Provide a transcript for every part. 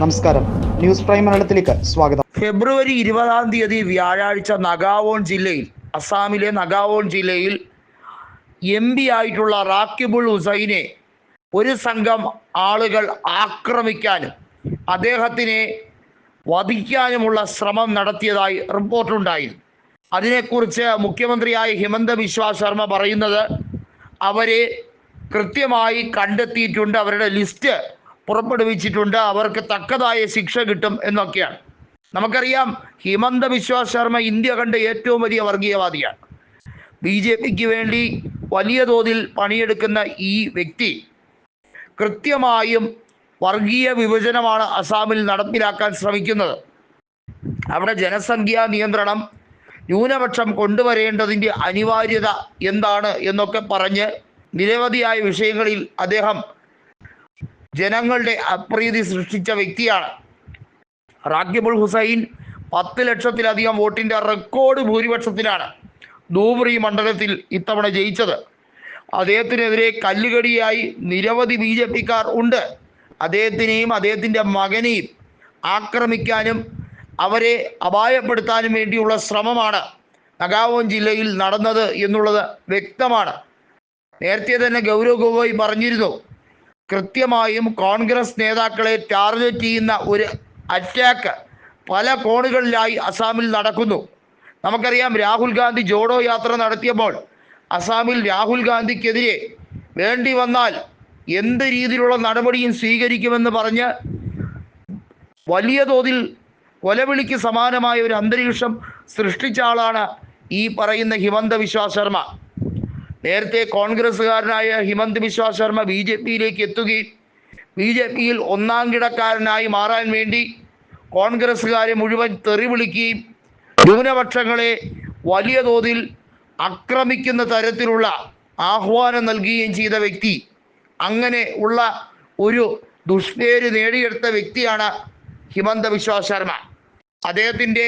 നമസ്കാരം. News prime മലയാളത്തിലേക്ക് സ്വാഗതം. ഫെബ്രുവരി ഇരുപതാം തീയതി വ്യാഴാഴ്ച നഗാവോൺ ജില്ലയിൽ അസാമിലെ നഗാവോൺ ജില്ലയിൽ എം പി ആയിട്ടുള്ള റാക്കിബുൾ ഹുസൈനെ ഒരു സംഘം ആളുകൾ ആക്രമിക്കാനും അദ്ദേഹത്തിനെ വധിക്കാനുമുള്ള ശ്രമം നടത്തിയതായി റിപ്പോർട്ടുണ്ടായിരുന്നു. അതിനെക്കുറിച്ച് മുഖ്യമന്ത്രിയായ ഹിമന്ത ബിശ്വ ശർമ്മ പറയുന്നത് അവരെ കൃത്യമായി കണ്ടെത്തിയിട്ടുണ്ട്. അവരുടെ ലിസ്റ്റ് പുറപ്പെടുവിച്ചിട്ടുണ്ട്. അവർക്ക് തക്കതായ ശിക്ഷ കിട്ടും എന്നൊക്കെയാണ്. നമുക്കറിയാം ഹിമന്ത ബിശ്വ ശർമ്മ ഇന്ത്യ കണ്ട ഏറ്റവും വലിയ വർഗീയവാദിയാണ്. ബി ജെ പിക്ക് വേണ്ടി വലിയ തോതിൽ പണിയെടുക്കുന്ന ഈ വ്യക്തി കൃത്യമായും വർഗീയ വിഭജനമാണ് അസാമിൽ നടപ്പിലാക്കാൻ ശ്രമിക്കുന്നത്. അവിടെ ജനസംഖ്യാ നിയന്ത്രണം ന്യൂനപക്ഷം കൊണ്ടുവരേണ്ടതിന്റെ അനിവാര്യത എന്താണ് എന്നൊക്കെ പറഞ്ഞ് നിരവധിയായ വിഷയങ്ങളിൽ അദ്ദേഹം ജനങ്ങളുടെ അപ്രീതി സൃഷ്ടിച്ച വ്യക്തിയാണ്. റാക്കിബുൾ ഹുസൈൻ പത്ത് ലക്ഷത്തിലധികം വോട്ടിന്റെ റെക്കോർഡ് ഭൂരിപക്ഷത്തിലാണ് ധൂബ്രി മണ്ഡലത്തിൽ ഇത്തവണ ജയിച്ചത്. അദ്ദേഹത്തിനെതിരെ കല്ലുകടിയായി നിരവധി ബി ജെ പിക്കാർ ഉണ്ട്. അദ്ദേഹത്തിനെയും അദ്ദേഹത്തിന്റെ മകനെയും ആക്രമിക്കാനും അവരെ അപായപ്പെടുത്താനും വേണ്ടിയുള്ള ശ്രമമാണ് നഗാവോൻ ജില്ലയിൽ നടന്നത് എന്നുള്ളത് വ്യക്തമാണ്. നേരത്തെ തന്നെ ഗൗരവ് ഗൊഗോയ് പറഞ്ഞിരുന്നു കൃത്യമായും കോൺഗ്രസ് നേതാക്കളെ ടാർഗറ്റ് ചെയ്യുന്ന ഒരു അറ്റാക്ക് പല കോണുകളിലായി അസാമിൽ നടക്കുന്നു. നമുക്കറിയാം രാഹുൽ ഗാന്ധി ജോഡോ യാത്ര നടത്തിയപ്പോൾ അസാമിൽ രാഹുൽ ഗാന്ധിക്കെതിരെ വേണ്ടി വന്നാൽ എന്ത് രീതിയിലുള്ള നടപടിയും സ്വീകരിക്കുമെന്ന് പറഞ്ഞ് വലിയ തോതിൽ കൊലവിളിക്ക് സമാനമായ ഒരു അന്തരീക്ഷം സൃഷ്ടിച്ച ആളാണ് ഈ പറയുന്ന ഹിമന്ത വിശ്വ ശർമ്മ. നേരത്തെ കോൺഗ്രസ്സുകാരനായ ഹിമന്ത് ബിശ്വ ശർമ്മ ബി ജെ പിയിലേക്ക് എത്തുകയും ബി ജെ പിയിൽ ഒന്നാം കിടക്കാരനായി മാറാൻ വേണ്ടി കോൺഗ്രസ്സുകാരെ മുഴുവൻ തെറി വിളിക്കുകയും ന്യൂനപക്ഷങ്ങളെ വലിയ തോതിൽ ആക്രമിക്കുന്ന തരത്തിലുള്ള ആഹ്വാനം നൽകുകയും ചെയ്ത വ്യക്തി അങ്ങനെ ഉള്ള ഒരു ദുഷ്പേര് നേടിയെടുത്ത വ്യക്തിയാണ് ഹിമന്ത ബിശ്വ ശർമ്മ. അദ്ദേഹത്തിന്റെ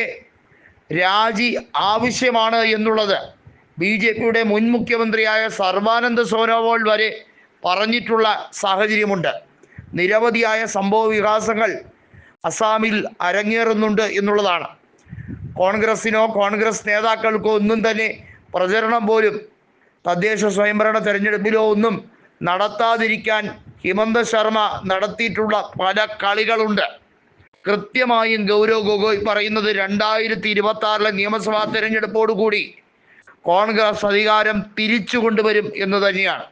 രാജി ആവശ്യമാണ് എന്നുള്ളത് ബി ജെ പിയുടെ മുൻ മുഖ്യമന്ത്രിയായ സർവാനന്ദ് സോനോവാൾ വരെ പറഞ്ഞിട്ടുള്ള സാഹചര്യമുണ്ട്. നിരവധിയായ സംഭവ വികാസങ്ങൾ അസാമിൽ അരങ്ങേറുന്നുണ്ട് എന്നുള്ളതാണ്. കോൺഗ്രസിനോ കോൺഗ്രസ് നേതാക്കൾക്കോ ഒന്നും തന്നെ പ്രചരണം പോലും തദ്ദേശ സ്വയംഭരണ തെരഞ്ഞെടുപ്പിലോ ഒന്നും നടത്താതിരിക്കാൻ ഹിമന്ത ശർമ്മ നടത്തിയിട്ടുള്ള പല കളികളുണ്ട്. കൃത്യമായും ഗൗരവ് ഗൊഗോയ് പറയുന്നത് രണ്ടായിരത്തി ഇരുപത്തി ആറിലെ നിയമസഭാ തെരഞ്ഞെടുപ്പോടുകൂടി കോൺഗ്രസ് അധികാരം തിരിച്ചു കൊണ്ടുവരും എന്ന് തന്നെയാണ്.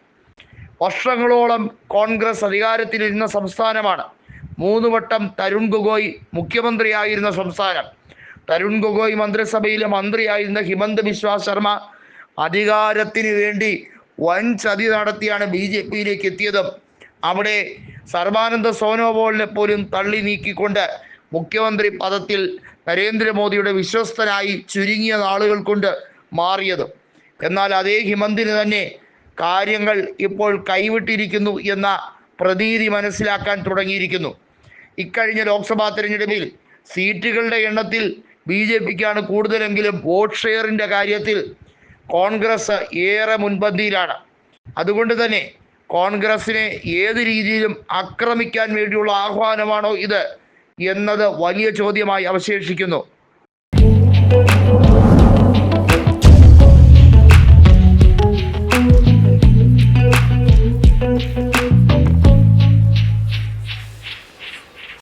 വർഷങ്ങളോളം കോൺഗ്രസ് അധികാരത്തിലിരുന്ന സംസ്ഥാനമാണ്. മൂന്ന് വട്ടം തരുൺ ഗൊഗോയ് മുഖ്യമന്ത്രിയായിരുന്ന സംസ്ഥാനം. തരുൺ ഗൊഗോയ് മന്ത്രിസഭയിലെ മന്ത്രിയായിരുന്ന ഹിമന്ത് ബിശ്വ ശർമ്മ അധികാരത്തിന് വേണ്ടി വൻ ചതി നടത്തിയാണ് ബി ജെ പിയിലേക്ക് എത്തിയതും. അവിടെ സർബാനന്ദ സോനോവാളിനെ പോലും തള്ളി നീക്കിക്കൊണ്ട് മുഖ്യമന്ത്രി പദത്തിൽ നരേന്ദ്രമോദിയുടെ വിശ്വസ്തനായി ചുരുങ്ങിയ നാളുകൾ കൊണ്ട് മാറിയതും. എന്നാൽ അതേ ഹിമന്തിന് തന്നെ കാര്യങ്ങൾ ഇപ്പോൾ കൈവിട്ടിരിക്കുന്നു എന്ന പ്രതീതി മനസ്സിലാക്കാൻ തുടങ്ങിയിരിക്കുന്നു. ഇക്കഴിഞ്ഞ ലോക്സഭാ തെരഞ്ഞെടുപ്പിൽ സീറ്റുകളുടെ എണ്ണത്തിൽ ബി ജെ പിക്കാണ് കൂടുതലെങ്കിലും വോട്ട് ഷെയറിന്റെ കാര്യത്തിൽ കോൺഗ്രസ് ഏറെ മുൻപന്തിയിലാണ്. അതുകൊണ്ട് തന്നെ കോൺഗ്രസിനെ ഏത് രീതിയിലും ആക്രമിക്കാൻ വേണ്ടിയുള്ള ആഹ്വാനമാണോ ഇത് എന്നത് വലിയ ചോദ്യമായി അവശേഷിക്കുന്നു.